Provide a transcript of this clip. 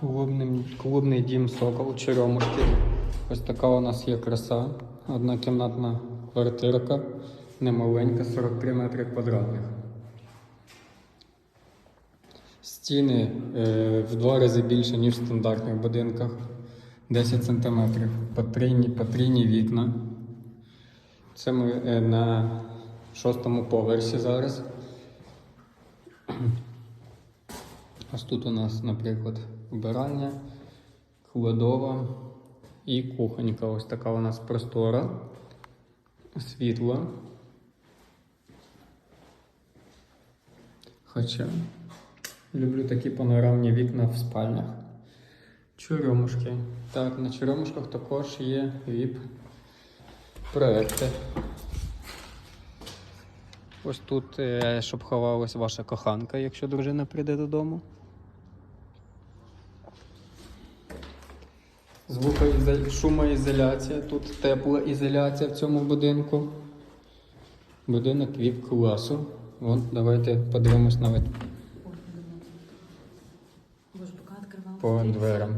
Клубний, клубний дім Сокол Черемушки. Ось така у нас є краса. Однокімнатна квартирка, немаленька, 43 метри квадратних. Стіни е, в два рази більше, ніж в стандартних будинках. 10 см. Потрійні, потрійні вікна. Це ми е, на шостому поверсі зараз. Ось тут у нас, наприклад, вбиральня, кладова і кухонька. Ось така у нас простора, світла. Хоча люблю такі панорамні вікна в спальнях. Черемушки. Так, на черемушках також є VIP проекти. Ось тут, е, щоб ховалась ваша коханка, якщо дружина прийде додому. Звукоізоля... Шумоізоляція, тут тепла ізоляція в цьому будинку. Будинок віп класу. Вон, давайте подивимось навіть по дверям.